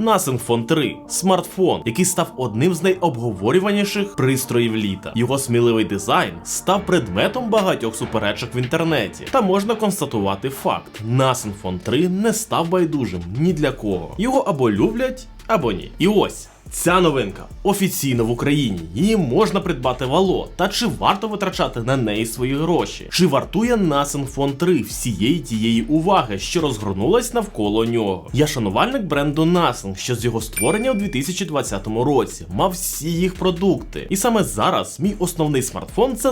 Nothing Phone 3 смартфон, який став одним з найобговорюваніших пристроїв літа. Його сміливий дизайн став предметом багатьох суперечок в інтернеті. Та можна констатувати факт: Nothing Phone 3 не став байдужим ні для кого. Його або люблять, або ні. І ось. Ця новинка офіційно в Україні. Її можна придбати в Ало. Та чи варто витрачати на неї свої гроші? Чи вартує Phone 3 всієї тієї уваги, що розгорнулась навколо нього? Я шанувальник бренду Nothing, що з його створення у 2020 році мав всі їх продукти. І саме зараз мій основний смартфон це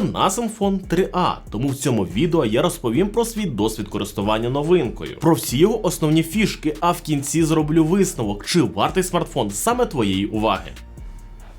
Phone 3A. Тому в цьому відео я розповім про свій досвід користування новинкою, про всі його основні фішки, а в кінці зроблю висновок, чи вартий смартфон саме твоєї уваги.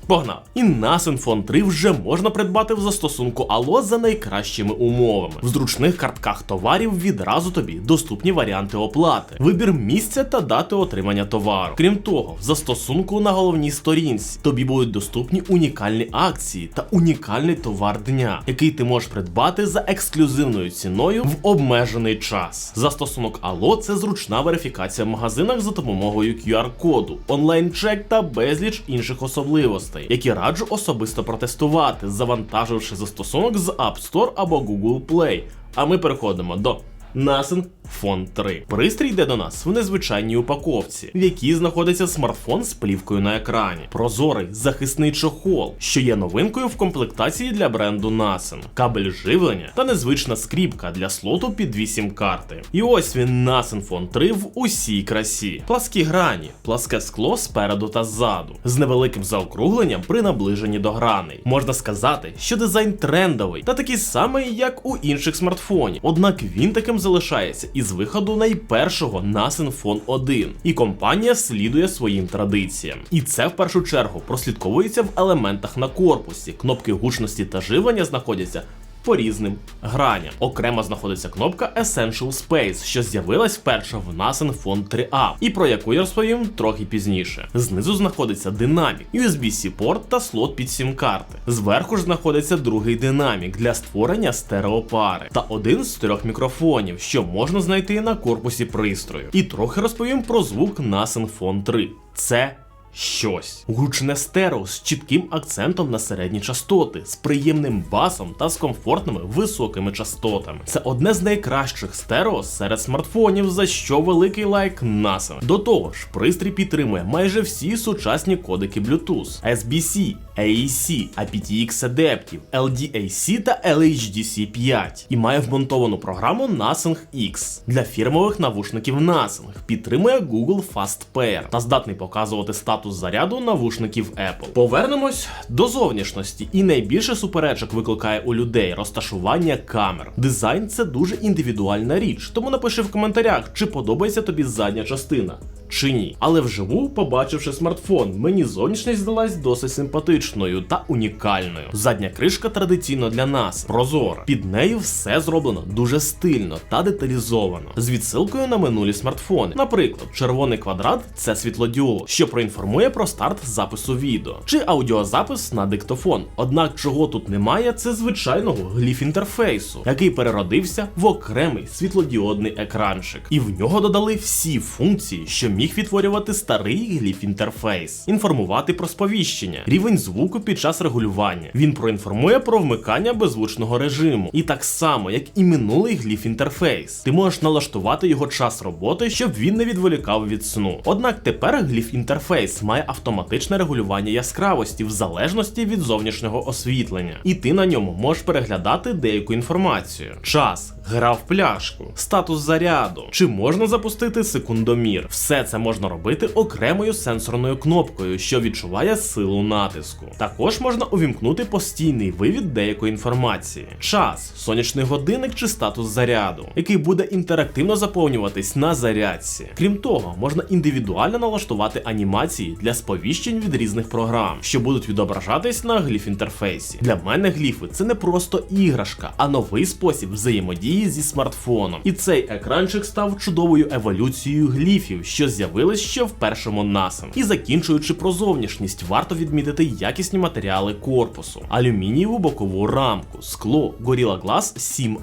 Погнав! І Nothing Phone 3 вже можна придбати в застосунку Allo за найкращими умовами. В зручних картках товарів відразу тобі доступні варіанти оплати, вибір місця та дати отримання товару. Крім того, в застосунку на головній сторінці тобі будуть доступні унікальні акції та унікальний товар дня, який ти можеш придбати за ексклюзивною ціною в обмежений час. Застосунок Allo – це зручна верифікація в магазинах за допомогою QR-коду, онлайн-чек та безліч інших особливостей, які раджу особисто протестувати, завантаживши застосунок з App Store або Google Play. А ми переходимо до Nothing Phone 3. Пристрій йде до нас в незвичайній упаковці, в якій знаходиться смартфон з плівкою на екрані, прозорий захисний чохол, що є новинкою в комплектації для бренду Nothing, кабель живлення та незвична скріпка для слоту під 8 карти. І ось він Nothing Phone 3 в усій красі. Пласкі грані, пласке скло спереду та ззаду, з невеликим заокругленням при наближенні до граней. Можна сказати, що дизайн трендовий та такий самий, як у інших смартфонів. Однак він таким залишається із виходу найпершого на Синфон 1, і компанія слідує своїм традиціям. І це в першу чергу прослідковується в елементах на корпусі. Кнопки гучності та живлення знаходяться. По різним граням. Окремо знаходиться кнопка Essential Space, що з'явилась вперше в Nothing Phone 3A, і про яку я розповім трохи пізніше. Знизу знаходиться динамік, USB-C порт та слот під сім-карти. Зверху ж знаходиться другий динамік для створення стереопари та один з трьох мікрофонів, що можна знайти на корпусі пристрою. І трохи розповім про звук Nothing Phone 3. Це щось. Гучне стерео з чітким акцентом на середні частоти, з приємним басом та з комфортними високими частотами. Це одне з найкращих стерео серед смартфонів, за що великий лайк NASA. До того ж, пристрій підтримує майже всі сучасні кодики Bluetooth, SBC, AAC, aptX адаптів, LDAC та LHDC 5 і має вмонтовану програму Nothing X для фірмових навушників Nothing, підтримує Google Fast Pair та здатний показувати статус заряду навушників Apple. Повернемось до зовнішності, і найбільше суперечок викликає у людей розташування камер. Дизайн це дуже індивідуальна річ, тому напиши в коментарях, чи подобається тобі задня частина. Чи ні, але вживу, побачивши смартфон, мені зовнішність здалась досить симпатичною та унікальною. Задня кришка традиційно для нас прозора. Під нею все зроблено дуже стильно та деталізовано, з відсилкою на минулі смартфони. Наприклад, червоний квадрат це світлодіод, що проінформує про старт запису відео, чи аудіозапис на диктофон. Однак, чого тут немає, це звичайного гліф інтерфейсу, який переродився в окремий світлодіодний екранчик, і в нього додали всі функції, що міг відтворювати старий гліф інтерфейс, інформувати про сповіщення, рівень звуку під час регулювання. Він проінформує про вмикання беззвучного режиму. І так само, як і минулий гліф інтерфейс, ти можеш налаштувати його час роботи, щоб він не відволікав від сну. Однак тепер гліф інтерфейс має автоматичне регулювання яскравості в залежності від зовнішнього освітлення, і ти на ньому можеш переглядати деяку інформацію. Час, гра в пляшку, статус заряду, чи можна запустити секундомір. Все це можна робити окремою сенсорною кнопкою, що відчуває силу натиску. Також можна увімкнути постійний вивід деякої інформації, час, сонячний годинник чи статус заряду, який буде інтерактивно заповнюватись на зарядці. Крім того, можна індивідуально налаштувати анімації для сповіщень від різних програм, що будуть відображатись на гліф інтерфейсі. Для мене гліфи це не просто іграшка, а новий спосіб взаємодії зі смартфоном. І цей екранчик став чудовою еволюцією гліфів, що з'явились ще в першому NASM. І закінчуючи про зовнішність, варто відмітити якісні матеріали корпусу, алюмінієву бокову рамку, скло, Gorilla Glass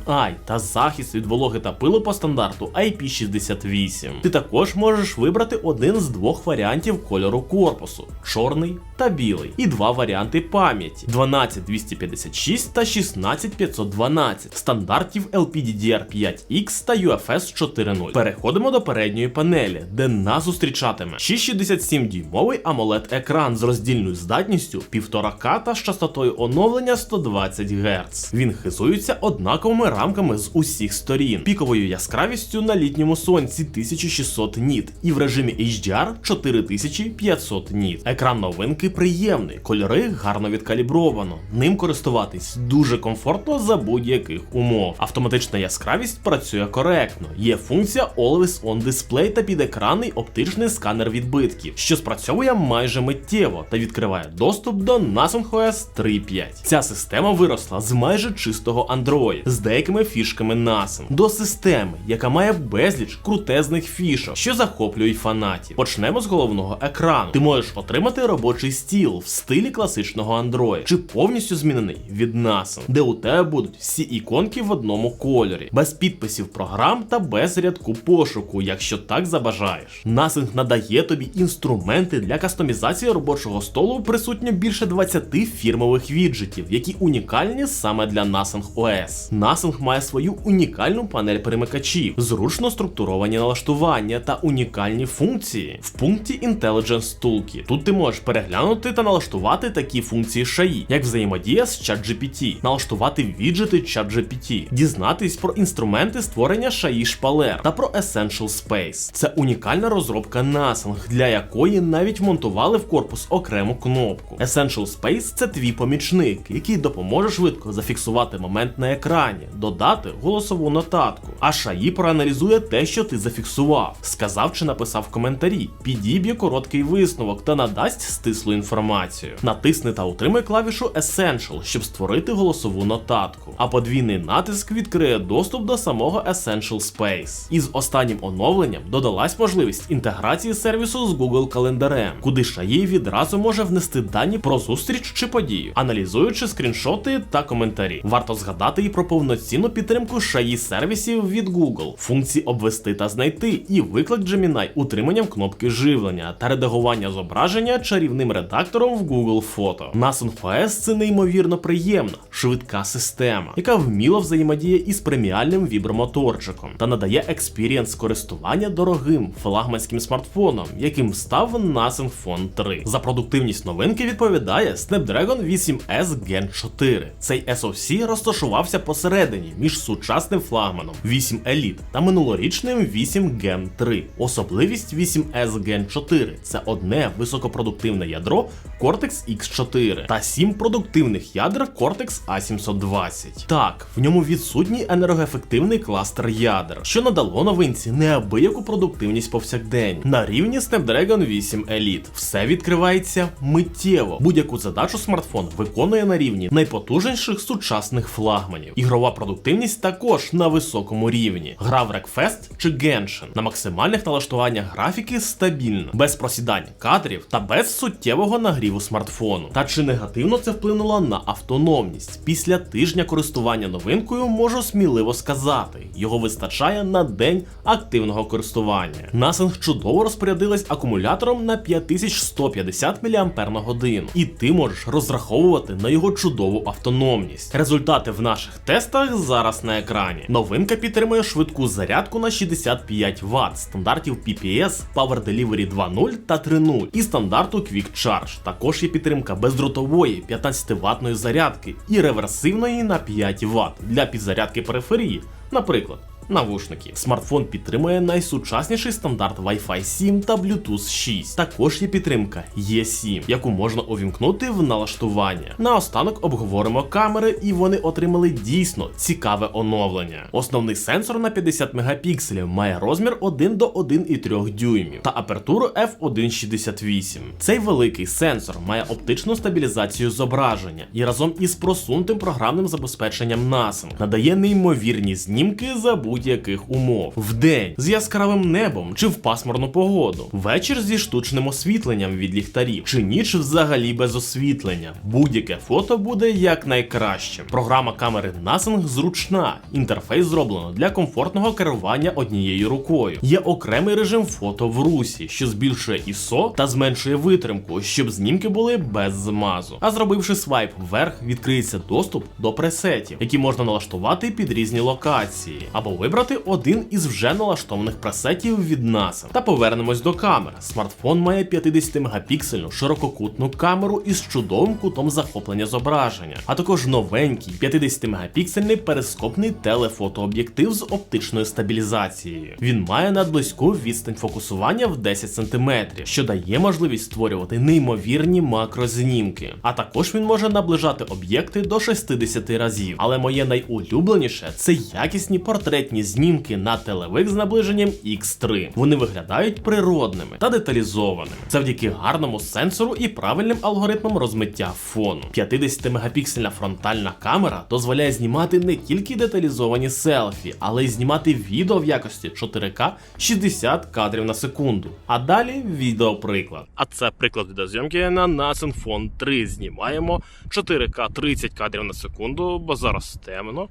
7i та захист від вологи та пилу по стандарту IP68. Ти також можеш вибрати один з двох варіантів кольору корпусу чорний та білий, і два варіанти пам'яті 12256 та 16512 стандартів LPDDR5X та UFS 4.0. Переходимо до передньої панелі, де нас зустрічатиме 667 дюймовий AMOLED екран з роздільною здатністю 1,5К та з частотою оновлення 120 Гц. Він хизується однаковими рамками з усіх сторін, піковою яскравістю на літньому сонці 1600 ніт і в режимі HDR 4500 ніт. Екран новинки приємний, кольори гарно відкалібровано. Ним користуватись дуже комфортно за будь-яких умов. Автоматична яскравість працює коректно. Є функція Always On Display та підекранний оптичний сканер відбитків, що спрацьовує майже миттєво та відкриває доступ до Samsung OS 3.5. Ця система виросла з майже чистого Android з деякими фішками NASM до системи, яка має безліч крутезних фішок, що захоплюють фанатів. Почнемо з головного екрану. Ти можеш отримати робочий стіл в стилі класичного Android, чи повністю змінений від NASM, де у тебе будуть всі іконки в одному кольорі, без підписів програм та без рядку пошуку, якщо так забажаєш. NASM надає тобі інструменти для кастомізації робочого столу, присутньо більше 20 фірмових віджитів, які унікальні саме для Nothing OS. Nothing має свою унікальну панель перемикачів, зручно структуровані налаштування та унікальні функції в пункті Intelligence Toolkit. Тут ти можеш переглянути та налаштувати такі функції шаї, як взаємодія з ChatGPT, налаштувати віджити ChatGPT, дізнатись про інструменти створення шаї шпалер та про Essential Space. Це унікальна розробка Nothing, для якої навіть монтували в корпус окрему кнопку. Essential Space це твій помічник, який допоможе швидко зафіксувати момент на екрані, додати голосову нотатку. А шаї проаналізує те, що ти зафіксував, сказав чи написав в коментарі, підіб'є короткий висновок та надасть стислу інформацію. Натисни та утримай клавішу Essential, щоб створити голосову нотатку. А подвійний натиск відкриє доступ до самого Essential Space. Із останнім оновленням додалась можливість інтеграції сервісу з Google календарем, куди шаї відразу може внести дані про зустріч чи подію, аналізуючи скріншоти та коментарі. Варто згадати і про повноцінну підтримку шаї сервісів від Google, функції обвести та знайти, і виклик Gemini утриманням кнопки живлення та редагування зображення чарівним редактором в Google Фото. На OS це неймовірно приємна, швидка система, яка вміло взаємодіє із преміальним вібромоторчиком та надає експірієнс користування дорогим флагманським смартфоном, яким став Nothing Phone 3. За продуктивність новинки відповідає Snapdragon 8S Gen 4. Цей SoC розташувався посередині між сучасним флагманом 8 Elite та минулорічним 8 Gen 3. Особливість 8S Gen 4 це одне високопродуктивне ядро Cortex X4 та 7 продуктивних ядер Cortex A720. Так, в ньому відсутній енергоефективний кластер ядер, що надало новинці неабияку продуктивність повсякдень. На рівні Snapdragon 8 Elite все відкривається миттєво. Будь-яку задачу смартфон виконує на рівні найпотужніших сучасних флагманів. Ігрова продуктивність також на високому рівні. Гра в Wreckfest чи Genshin на максимальних налаштуваннях графіки стабільно, без просідань кадрів та без суттєвого нагріву смартфону. Та чи негативно це вплинуло на автономність? Після тижня користування новинкою можу сміливо сказати, його вистачає на день активного користування. Nothing чудово розпорядилась акумулятором на 5150 мАч, і ти можеш розраховувати на його чудову автономність. Результати в наших тестах зараз на екрані. Новинка підтримує швидку зарядку на 65 Вт, стандартів PPS, Power Delivery 2.0 та 3.0 і стандарту Quick Charge. Також є підтримка бездротової 15 ватної зарядки і реверсивної на 5 Вт для підзарядки периферії, наприклад навушників. Смартфон підтримує найсучасніший стандарт Wi-Fi 7 та Bluetooth 6. Також є підтримка E7, яку можна увімкнути в налаштування. Наостанок обговоримо камери, і вони отримали дійсно цікаве оновлення. Основний сенсор на 50 мегапікселів має розмір 1 до 1,3 дюймів та апертуру f1.68. Цей великий сенсор має оптичну стабілізацію зображення і разом із просунутим програмним забезпеченням NASM надає неймовірні знімки за будь-яких умов. Вдень з яскравим небом чи в пасмурну погоду, вечір зі штучним освітленням від ліхтарів, чи ніч взагалі без освітлення. Будь-яке фото буде якнайкращим. Програма камери NASM зручна. Інтерфейс зроблено для комфортного керування однією рукою. Є окремий режим фото в русі, що збільшує ISO та зменшує витримку, щоб знімки були без змазу. А зробивши свайп вверх, відкриється доступ до пресетів, які можна налаштувати під різні локації, або вибрати один із вже налаштованих пресетів від NASA. Та повернемось до камер. Смартфон має 50-мегапіксельну ширококутну камеру із чудовим кутом захоплення зображення, а також новенький 50-мегапіксельний перископний телефотооб'єктив з оптичною стабілізацією. Він має надблизьку відстань фокусування в 10 см, що дає можливість створювати неймовірні макрознімки. А також він може наближати об'єкти до 60 разів. Але моє найулюбленіше це якісні портретні знімки на телевик з наближенням X3. Вони виглядають природними та деталізованими завдяки гарному сенсору і правильним алгоритмам розмиття фону. 50-мегапіксельна фронтальна камера дозволяє знімати не тільки деталізовані селфі, але й знімати відео в якості 4К 60 кадрів на секунду. А далі відеоприклад. А це приклад відеозйомки на Nasen Phone 3. Знімаємо 4К 30 кадрів на секунду, бо зараз темно,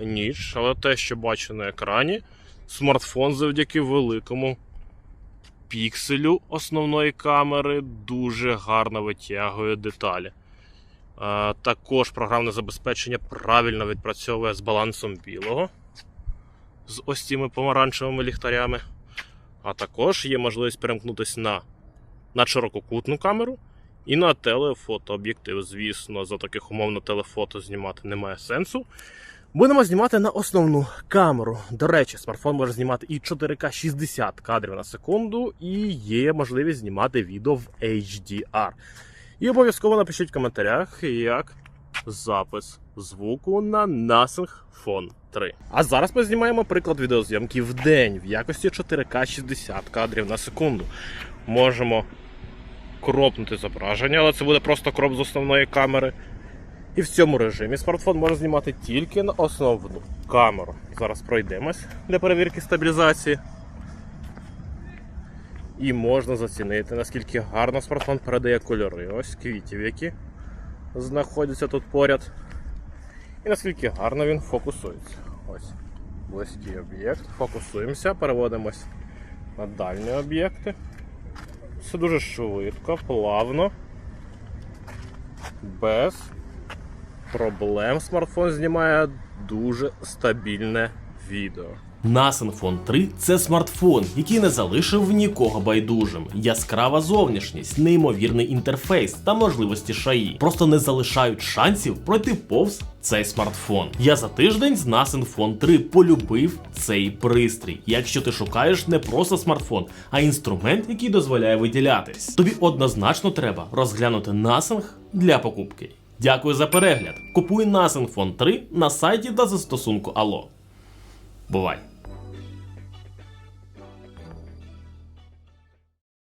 ніч, але те, що бачу на екрані, смартфон завдяки великому пікселю основної камери дуже гарно витягує деталі. Також програмне забезпечення правильно відпрацьовує з балансом білого, з ось цими помаранчевими ліхтарями. А також є можливість перемкнутися на надширококутну камеру і на телефотооб'єктив. Звісно, за таких умов на телефото знімати немає сенсу. Будемо знімати на основну камеру. До речі, смартфон може знімати і 4К 60 кадрів на секунду, і є можливість знімати відео в HDR. І обов'язково напишіть в коментарях, як запис звуку на Nothing Phone 3. А зараз ми знімаємо приклад відеозйомки в день в якості 4К 60 кадрів на секунду. Можемо кропнути зображення, але це буде просто кроп з основної камери. І в цьому режимі смартфон може знімати тільки на основну камеру. Зараз пройдемось для перевірки стабілізації. І можна зацінити, наскільки гарно смартфон передає кольори. Ось квітів, які знаходяться тут поряд. І наскільки гарно він фокусується. Ось близький об'єкт. Фокусуємося, переводимось на дальні об'єкти. Все дуже швидко, плавно, без проблем смартфон знімає дуже стабільне відео. Phone 3 це смартфон, який не залишив нікого байдужим. Яскрава зовнішність, неймовірний інтерфейс та можливості шаї просто не залишають шансів пройти повз цей смартфон. Я за тиждень з Phone 3 полюбив цей пристрій. Якщо ти шукаєш не просто смартфон, а інструмент, який дозволяє виділятись, тобі однозначно треба розглянути Nasen для покупки. Дякую за перегляд. Купуй Phone 3 на сайті та застосунку Ало. Бувай!